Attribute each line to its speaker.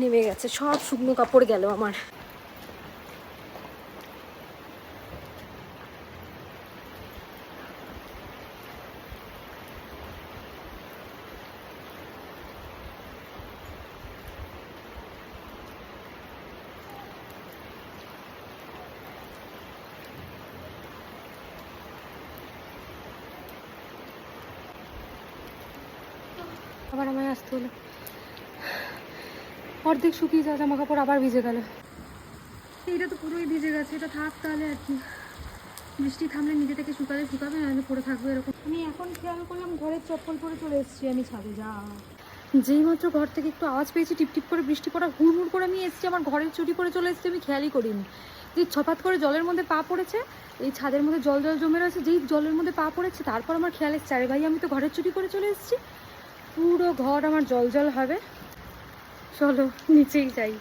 Speaker 1: নেমে গেছে সব শুকনো কাপড় গেল আমার। আবার আমায় আসতে হলো। অর্ধেক শুকিয়ে যাওয়া জামা কাপড় আবার ভিজে গেল। এইটা তো পুরোই ভিজে গেছে এটা থাক তাহলে আর কি। বৃষ্টি থামলে নিজে থেকে শুকালে শুকাবে নাহলে পরে থাকবে এরকম। আমি এখন খেয়াল করলাম ঘরের চপ্পল পরে চলে এসেছি আমি ছাদে যা। যেই মাত্র ঘর থেকে একটু আওয়াজ পেয়েছি টিপ টিপ করে বৃষ্টি পড়া হুড়মুড় করে আমি এসেছি আমার ঘরের চুরি করে চলে এসেছি আমি খেয়ালই করিনি। যে ছপাত করে জলের মধ্যে পা পড়েছে এই ছাদের মধ্যে জল জল জমে রয়েছে যেই জলের মধ্যে পা পড়েছে তারপর আমার খেয়াল এসছে আরে ভাই আমি তো ঘরের চুরি করে চলে এসেছি। পুরো ঘর আমার জল জল হবে। চলো নিচেই যাই।